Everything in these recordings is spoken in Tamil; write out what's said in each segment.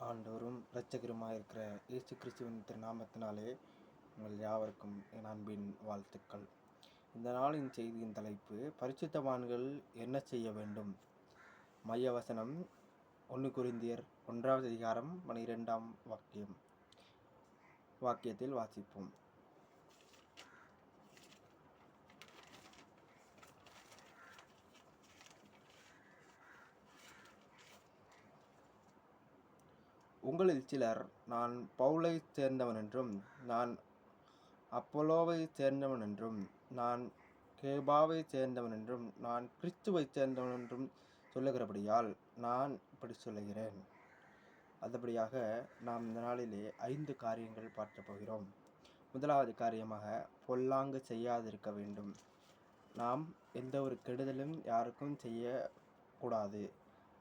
ஆண்டவரும் இரட்சகருமாயிருக்கிற இயேசு கிறிஸ்துவின் திருநாமத்தினாலே உங்கள் யாவருக்கும் என் அன்பின் வாழ்த்துக்கள். இந்த நாளின் செய்தியின் தலைப்பு பரிசுத்தவான்கள் என்ன செய்ய வேண்டும்? மைய வசனம் ஒன்று குறிந்தியர் ஒன்றாவது அதிகாரம் பனிரெண்டாம் வாக்கியம். வாக்கியத்தில் வாசிப்போம். உங்களில் சிலர் நான் பவுலை சேர்ந்தவன் என்றும் நான் அப்போலோவைச் சேர்ந்தவன் என்றும் நான் கேபாவை சேர்ந்தவன் என்றும் நான் கிறிஸ்துவை சேர்ந்தவன் என்றும் சொல்லுகிறபடியால் நான் இப்படி சொல்லுகிறேன். அதுபடியாக நாம் இந்த நாளிலே ஐந்து காரியங்கள் பார்க்க போகிறோம். முதலாவது காரியமாக பொல்லாங்கு செய்யாதிருக்க வேண்டும். நாம் எந்த ஒரு கெடுதலும் யாருக்கும் செய்யக்கூடாது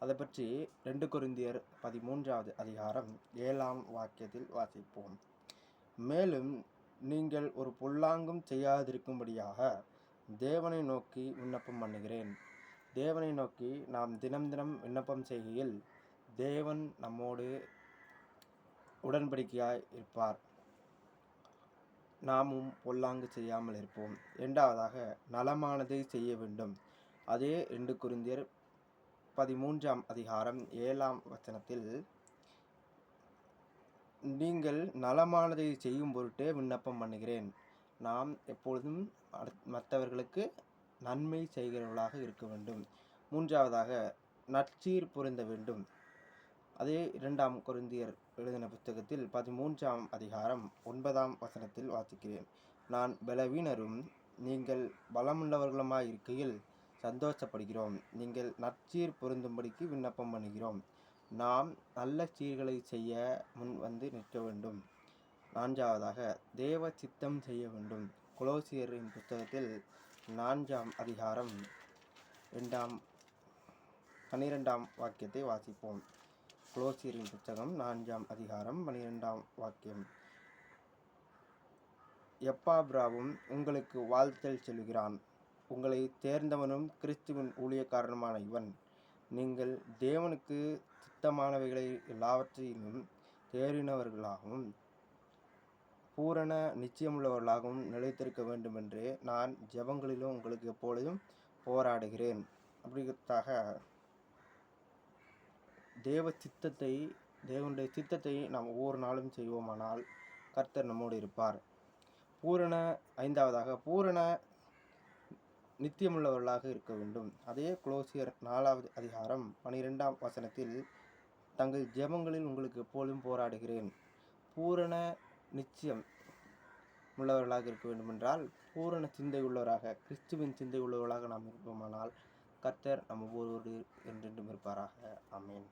அதை பற்றி ரெண்டு குருந்தியர் பதிமூன்றாவது அதிகாரம் ஏழாம் வாக்கியத்தில் வாசிப்போம். மேலும் நீங்கள் ஒரு பொல்லாங்கும் செய்யாதிருக்கும்படியாக தேவனை நோக்கி விண்ணப்பம் பண்ணுகிறேன். தேவனை நோக்கி நாம் தினம் தினம் விண்ணப்பம் செய்கையில் தேவன் நம்மோடு உடன்படிக்கையாய் இருப்பார். நாமும் பொல்லாங்கு செய்யாமல் இருப்போம். இரண்டாவதாக நலமானதை செய்ய வேண்டும். அதே ரெண்டு குருந்தியர் பதிமூன்றாம் அதிகாரம் ஏழாம் வசனத்தில் நீங்கள் நலமானதை செய்யும் பொருட்டே விண்ணப்பம் பண்ணுகிறேன். நாம் எப்பொழுதும் மற்றவர்களுக்கு நன்மை செய்கிறவர்களாக இருக்க வேண்டும். மூன்றாவதாக நற்சீர் பொருந்த வேண்டும். அதே இரண்டாம் குருந்தியர் எழுதின புத்தகத்தில் பதிமூன்றாம் அதிகாரம் ஒன்பதாம் வசனத்தில் வாசிக்கிறேன். நான் பலவீனரும் நீங்கள் பலமுள்ளவர்களுமாய் இருக்கையில் சந்தோஷப்படுகிறோம். நீங்கள் நற்சீர் பொருந்தும்படிக்கு விண்ணப்பம் பண்ணுகிறோம். நாம் நல்ல சீர்களை செய்ய முன் வந்து நிற்க வேண்டும். நான்காவதாக தேவ சித்தம் செய்ய வேண்டும். குலோசியரின் புத்தகத்தில் நான்காம் அதிகாரம் ரெண்டாம் பனிரெண்டாம் வாக்கியத்தை வாசிப்போம். குலோசியரின் புத்தகம் நான்காம் அதிகாரம் பனிரெண்டாம் வாக்கியம். எப்பாப்ராவும் உங்களுக்கு வாழ்த்தல் செல்கிறான் உங்களை தேர்ந்தவனும் கிறிஸ்துவின் ஊழியக்காரனுமான இவன். நீங்கள் தேவனுக்கு சித்தமானவைகளை எல்லாவற்றையும் தேறினவர்களாகவும் பூரண நிச்சயமுள்ளவர்களாகவும் நிலைத்திருக்க வேண்டும் என்று நான் ஜெபங்களிலும் உங்களுக்கு எப்பொழுதும் போராடுகிறேன். அப்படிங்கிறதுக்காக தேவ சித்தத்தை தேவனுடைய சித்தத்தை நாம் ஒவ்வொரு நாளும் செய்வோமானால் கர்த்தர் நம்மோடு இருப்பார். பூரண ஐந்தாவதாக பூரண நித்தியமுள்ளவர்களாக இருக்க வேண்டும். அதே குளோசியர் நாலாவது அதிகாரம் பனிரெண்டாம் வசனத்தில் தங்கள் ஜெபங்களில் உங்களுக்கு எப்போதும் போராடுகிறேன். பூரண நிச்சயம் உள்ளவர்களாக இருக்க வேண்டுமென்றால் பூரண சிந்தை உள்ளவராக கிறிஸ்துவின் சிந்தை உள்ளவர்களாக நாம் இருப்போமானால் கர்த்தர் நம்ம ஒவ்வொருவரோடு என்றென்றும் இருப்பாராக. அமேன்